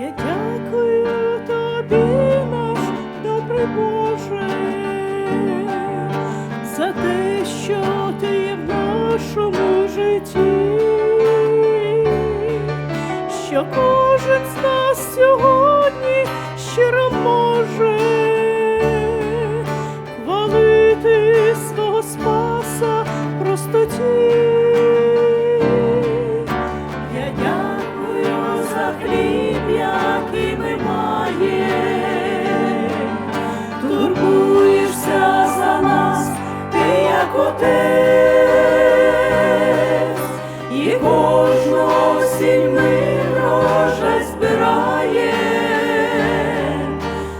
Я дякую тобі, наш добрий Боже, за те, що ти є в нашому житті, що кожен з хліб, який ми маємо. Турбуєшся за нас, ти як отець, і кожного рожа збирає,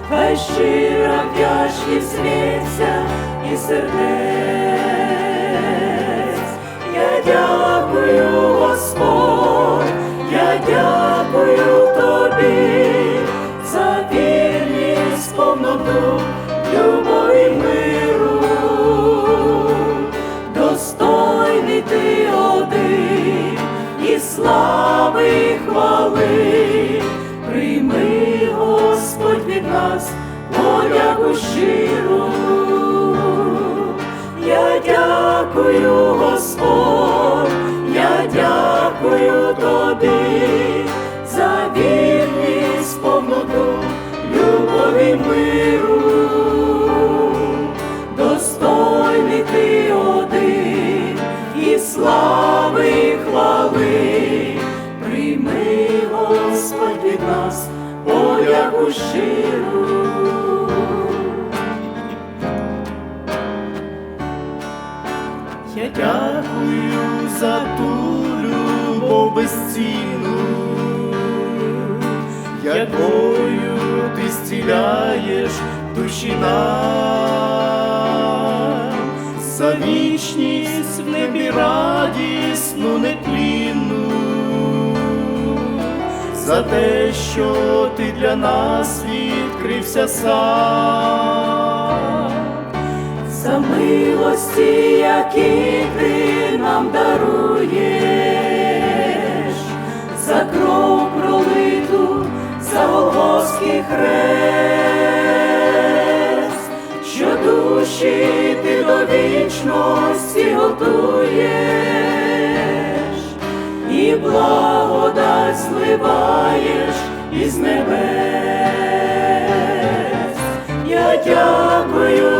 хай щира вдячність лється і сердець. Щиру. Я дякую, Господь, я дякую тобі за вірність, повноту, любові миру, достойний ти один і слави і прийми, Господь, від нас подяку щиру. Я дякую за ту любов безцінну, якою ти зціляєш душі нам, за вічність в небі радісну нетлінну, за те, що ти для нас відкрився сам за милості, які ти нам даруєш, за кров пролиту, за Голгофський хрест, що душі ти до вічності готуєш, і благодать зливаєш із небес. Я дякую,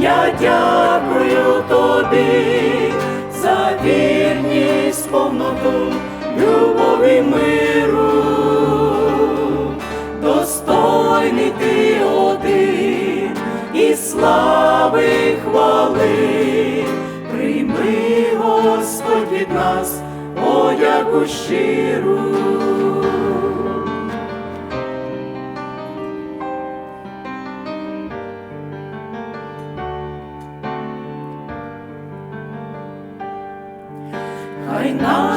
я дякую тобі за вірність, повноту, любові миру, достойний ти один і слави хвали, прийми, Господь, від нас подяку щиру.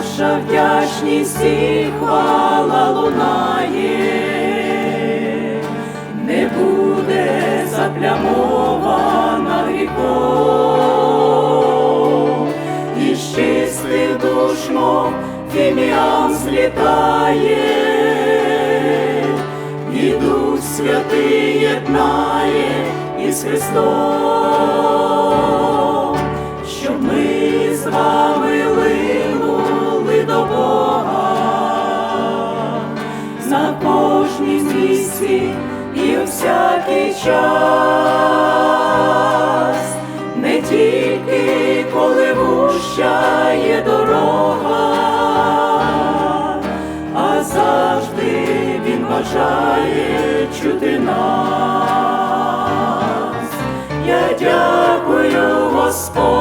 Наша вдячність і хвала лунає, не буде заплямована гріхом, і чистих душ, мов фіміан злітає, і Дух Святий єднає із Христом, кожній місці і у всякий час, не тільки коли вуща є дорога, а завжди він бажає чути нас. Я дякую, Господь,